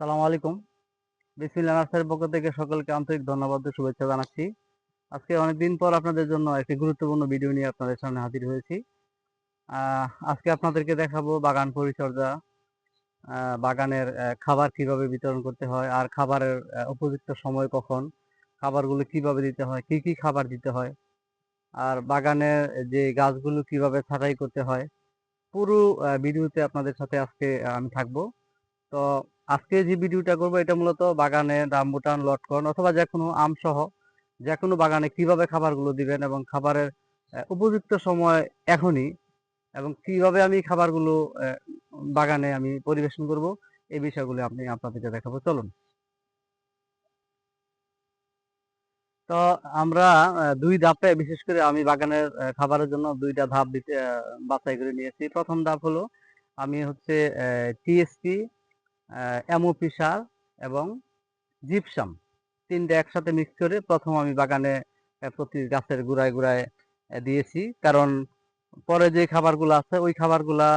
সালাম আলাইকুম। বিসমিল্লাহ নার্সারির পক্ষ থেকে সকলকে আন্তরিক ধন্যবাদ ও শুভেচ্ছা জানাচ্ছি। আজকে অনেকদিন পর আপনাদের জন্য একটি গুরুত্বপূর্ণ ভিডিও নিয়ে আপনাদের সামনে হাজির হয়েছি। আজকে আপনাদেরকে দেখাবো বাগান পরিচর্যা। বাগানের খাবার কীভাবে বিতরণ করতে হয় আর খাবারের উপযুক্ত সময় কখন, খাবারগুলো কীভাবে দিতে হয়, কি কি খাবার দিতে হয়, আর বাগানের যে গাছগুলো কীভাবে ছাঁটাই করতে হয়, পুরো ভিডিওতে আপনাদের সাথে আজকে আমি থাকব। তো আজকে যে ভিডিওটা করব, এটা মূলত বাগানে রামবুটান লটকন অথবা যে কোনো আম সহ যে কোনো বাগানে কীভাবে খাবারগুলো দিবেন এবং খাবারের উপযুক্ত সময় এখনই এবং কীভাবে আমি খাবারগুলো বাগানে আমি পরিবেশন করব, এই বিষয়গুলো আপনি আপনাদেরকে দেখাবো। চলুন। তো আমরা দুই ধাপে বিশেষ করে আমি বাগানের খাবারের জন্য দুইটা ধাপ বাছাই করে নিয়েছি। প্রথম ধাপ হলো আমি হচ্ছে টিএসপি এমওপি সার এবং জিপসাম। তিনটে একসাথে মিক্স করে প্রথম আমি বাগানে প্রতি গাছের গোড়ায় গোড়ায় দিয়েছি। কারণ পরে যে খাবারগুলো আছে, ওই খাবারগুলা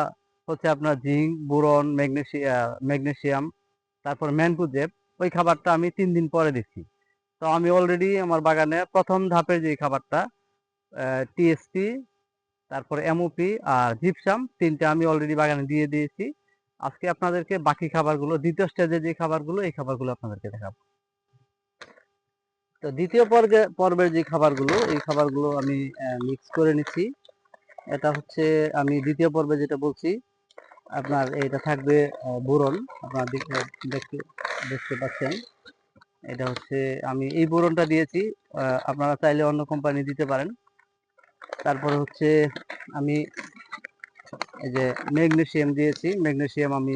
হচ্ছে আপনার জিঙ্ক, বোরন ম্যাগনেসিয়া ম্যাগনেশিয়াম, তারপর ম্যানকুজেব ওই খাবারটা আমি তিন দিন পরে দিচ্ছি। তো আমি অলরেডি আমার বাগানে প্রথম ধাপের যে খাবারটা টিএসপি তারপর এমওপি আর জিপসাম, তিনটে আমি অলরেডি বাগানে দিয়ে দিয়েছি। আজকে আপনাদেরকে বাকি খাবারগুলো, দ্বিতীয় স্টেজে যে খাবারগুলো, এই খাবারগুলো আপনাদেরকে দেখাবো। তো দ্বিতীয় পর্বে পর্বের যে খাবারগুলো, এই খাবারগুলো আমি মিক্স করে নিচ্ছি। এটা হচ্ছে, আমি দ্বিতীয় পর্বে যেটা বলছি, আপনার এটা থাকবে বোরন। আপনারা দেখ- দেখতে দেখতে পাচ্ছেন। এটা হচ্ছে, আমি এই বোরনটা দিয়েছি আপনারা চাইলে অন্য কোম্পানি দিতে পারেন। তারপরে হচ্ছে, আমি এই যে ম্যাগনেসিয়াম দিয়েছি ম্যাগনেসিয়াম আমি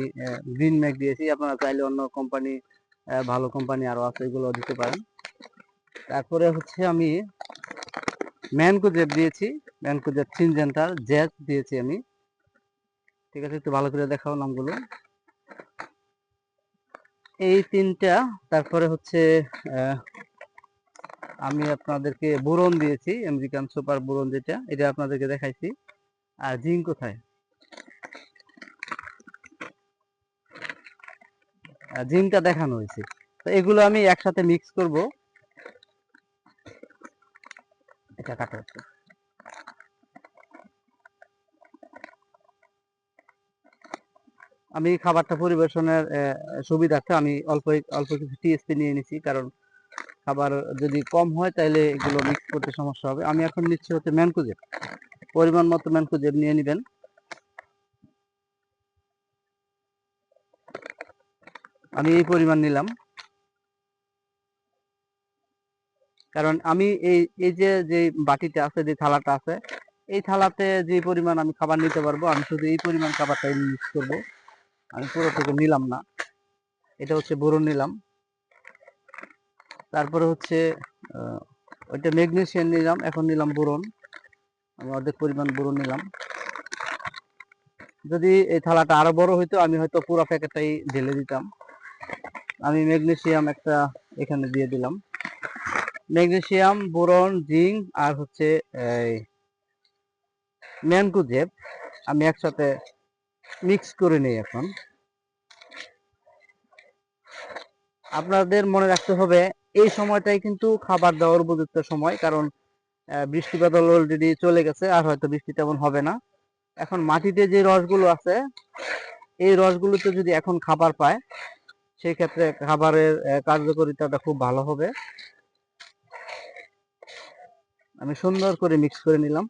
গ্রিন ম্যাগ দিয়েছি। আপনারা চাইলে অন্য কোম্পানি ভালো কোম্পানি আরও আছে, এগুলো দিতে পারেন। তারপরে হচ্ছে আমি ম্যানকোজেব দিয়েছি, ম্যানকোজেব সিনজেন্টার জ্যাজ দিয়েছি আমি। ঠিক আছে, একটু ভালো করে দেখাও নামগুলো। এই তিনটা, তারপরে হচ্ছে আমি আপনাদেরকে বোরন দিয়েছি, আমেরিকান সুপার বোরন যেটা, এটা আপনাদেরকে দেখাইছি। আর জিঙ্ক কোথায়? জিঙ্কটা দেখানো হয়েছে। তো এগুলো আমি একসাথে মিক্স করব। এটা কাটা হচ্ছে। আমি খাবারটা পরিবেশনের সুবিধার্থে আমি অল্প অল্প কিছু টিএসপি নিয়ে নিছি, কারণ খাবার যদি কম হয় তাহলে এগুলো মিক্স করতে সমস্যা হবে। আমি এখন নিচ্ছি হচ্ছে ম্যানকুজেব পরিমাণ মতো ম্যানকুজেব নিয়ে নেবেন। আমি এই পরিমাণ নিলাম। কারণ আমি এই এই যে যে বাটিটা আছে, যে থালাটা আছে, এই থালাতে যে পরিমাণ আমি খাবার নিতে পারব, আমি শুধু এই পরিমাণ খাবারটাই মিক্স করব। আমি পুরোটুকু নিলাম না। এটা হচ্ছে বোরন নিলাম। তারপরে হচ্ছে ওইটা ম্যাগনেসিয়াম নিলাম, এখন নিলাম বোরন। আমি অর্ধেক পরিমাণ বোরন নিলাম। যদি এই থালাটা আরও বড় হইতো, আমি হয়তো পুরো প্যাকেটটাই ঢেলে দিতাম। আমি ম্যাগনেসিয়াম একটা এখানে দিয়ে দিলাম। ম্যাগনেসিয়াম, বোরন, জিঙ্ক আর হচ্ছে এই ম্যানকুজেব আমি একসাথে মিক্স করে নিই এখন। আপনাদের মনে রাখতে হবে, এই সময়টাই কিন্তু খাবার দেওয়ার উপযুক্ত সময়, কারণ বৃষ্টিপাত অলরেডি চলে গেছে, আর হয়তো বৃষ্টি তেমন হবে না। এখন মাটিতে যে রসগুলো আছে, এই রসগুলোতে যদি এখন খাবার পায় সেই ক্ষেত্রে খাবারের কার্যকারিতাটা খুব ভালো হবে। আমি সুন্দর করে মিক্স করে নিলাম।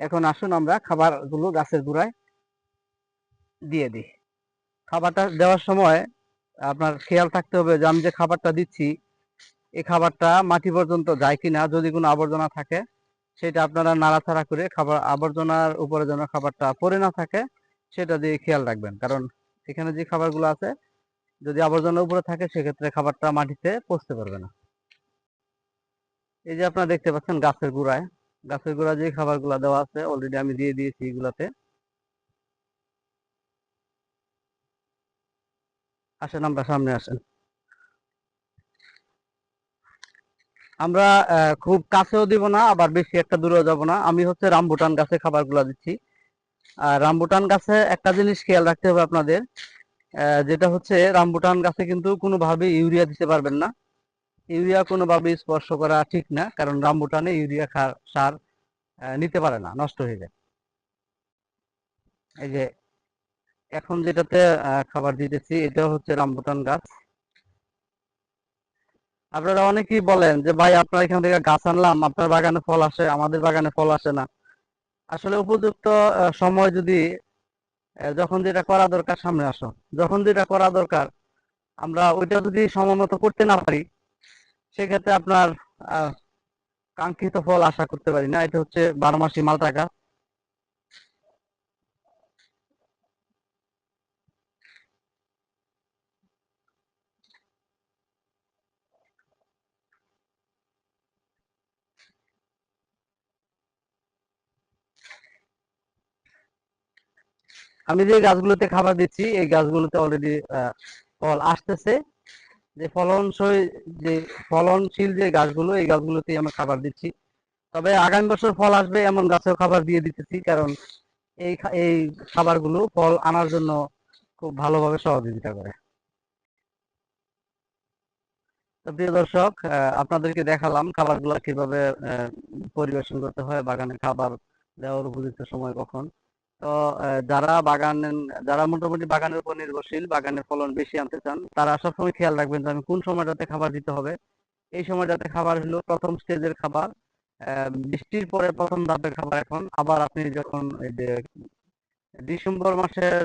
এখন আসুন আমরা খাবারগুলো গাছের গোড়ায় দিয়ে দিই। খাবারটা দেওয়ার সময় আপনার খেয়াল থাকতে হবে যে আমি যে খাবারটা দিচ্ছি এই খাবারটা মাটি পর্যন্ত যায় কিনা, যদি কোনো আবর্জনা থাকে, সেটা আপনারা নাড়াচাড়া করে খাবার, আবর্জনার উপরে যেন খাবারটা পড়ে না থাকে, সেটা দিয়ে খেয়াল রাখবেন। কারণ এখানে যে খাবারগুলো আছে, যদি আবর্জনার উপরে থাকে, সেক্ষেত্রে খাবারটা মাটিতে পচতে পারবে না। এই যে আপনারা দেখতে পাচ্ছেন গাছের গোড়ায়, গাছের গোড়া যে খাবারগুলো দেওয়া আছে অলরেডি আমি দিয়ে দিয়েছি এগুলাতে। আসেন, আমরা সামনে আসেন। আমরা খুব কাছেও দিব না, আবার বেশি একটা দূরেও যাব না। আমি হচ্ছে রামবুটান গাছে খাবারগুলো দিচ্ছি। আর রামবুটান গাছে একটা জিনিস খেয়াল রাখতে হবে আপনাদের যেটা হচ্ছে রামবুটান গাছে কিন্তু কোনোভাবে ইউরিয়া দিতে পারবেন না। ইউরিয়া কোনোভাবে স্পর্শ করা ঠিক না, কারণ রামবুটানে ইউরিয়া সার নিতে পারে না, নষ্ট হয়ে যায়। এই যে, এখন যেটাতে খাবার দিতেছি, এটা হচ্ছে রামবুটান গাছ। আপনারা অনেকেই বলেন যে, ভাই, আপনার এখান থেকে গাছ আনলাম, আপনার বাগানে ফল আসে, আমাদের বাগানে ফল আসে না। আসলে উপযুক্ত সময় যদি যখন যেটা করা দরকার সামনে আসো। যখন যেটা করা দরকার, আমরা ওইটা যদি সময় মতো করতে না পারি, সেক্ষেত্রে আপনার কাঙ্ক্ষিত ফল আশা করতে পারি না। এটা হচ্ছে বারো মাসি মালটা গাছ। আমি যে গাছগুলোতে খাবার দিচ্ছি, এই গাছগুলোতে অলরেডি ফল আসতেছে। যে ফলনসই, যে ফলনশীল যে গাছগুলো, এই গাছগুলোতেই আমরা খাবার দিচ্ছি। তবে আগামী বছর ফল আসবে, এমন গাছেও খাবার দিয়ে দিতেছি, কারণ এই এই খাবারগুলো ফল আনার জন্য খুব ভালোভাবে সহযোগিতা করে। প্রিয় দর্শক আপনাদেরকে দেখালাম খাবারগুলো কীভাবে পরিবেশন করতে হয়, বাগানে খাবার দেওয়ার উপযুক্ত সময় কখন। তো যারা বাগান যারা মোটামুটি বাগানের উপর নির্ভরশীল, বাগানের ফলন বেশি আনতে চান, তারা সবসময় খেয়াল রাখবেন যে আমি কোন সময়টাতে খাবার দিতে হবে। এই সময়টাতে খাবার হলো প্রথম স্টেজের খাবার বৃষ্টির পরে প্রথম ধাপের খাবার এখন। আবার আপনি যখন ডিসেম্বর মাসের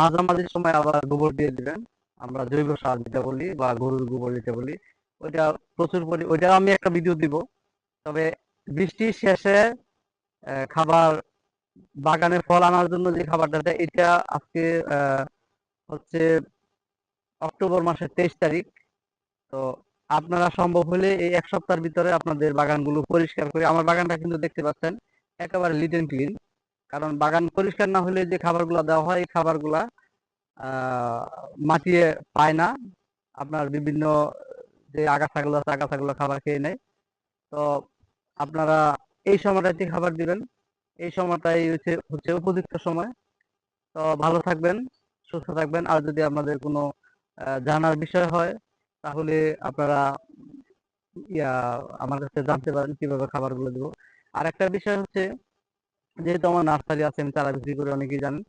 মাঝামাঝি সময় আবার গোবর দিয়ে দিবেন, আমরা জৈব সার যেটা বলি বা গরুর গোবর যেটা বলি, ওইটা প্রচুর পরি, ওইটা আমি একটা ভিডিও দিব। তবে বৃষ্টির শেষে খাবার বাগানে ফল আনার জন্য যে খাবারটা দেয়, এটা আজকে হচ্ছে অক্টোবর মাসের তেইশ তারিখ। তো আপনারা সম্ভব হলে এই এক সপ্তাহের ভিতরে আপনাদের বাগানগুলো পরিষ্কার করে, আমার বাগানটা কিন্তু দেখতে পাচ্ছেন, একেবারে লিট এন্ড ক্লিন কারণ বাগান পরিষ্কার না হলে যে খাবারগুলো দেওয়া হয়, এই খাবারগুলা মাটিয়ে পায় না। আপনার বিভিন্ন যে আগাছাগুলো আছে, আগাছাগুলো খাবার খেয়ে নেয়। তো আপনারা এই সময়টাতে খাবার দিবেন। এই সময়টাই হচ্ছে হচ্ছে উপযুক্ত সময়। তো ভালো থাকবেন, সুস্থ থাকবেন। আর যদি আপনাদের কোনো জানার বিষয় হয়, তাহলে আপনারা, ইয়া, আমার কাছে জানতে পারেন কীভাবে খাবারগুলো দেবো। আর একটা বিষয় হচ্ছে, যেহেতু আমার নার্সারি আছে, আমি চারা বিক্রি করে অনেকেই জানেন,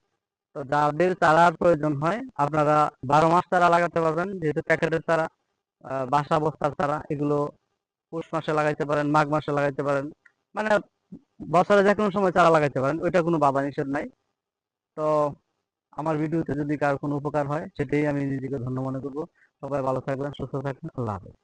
তো যাদের চারার প্রয়োজন হয়, আপনারা বারো মাস চারা লাগাতে পারবেন। যেহেতু প্যাকেটের চারা বাসা বস্তার চারা, এগুলো পৌষ মাসে লাগাইতে পারেন, মাঘ মাসে লাগাইতে পারেন। মানে বছরে যে কোনো সময় চারা লাগাইতে পারেন, ওইটা কোনো বাধা নিষেধ নাই। তো আমার ভিডিওতে যদি কার কোনো উপকার হয়, সেটাই আমি নিজেকে ধন্য মনে করব। সবাই ভালো থাকবেন, সুস্থ থাকবেন, আল্লাহ হাফেজ।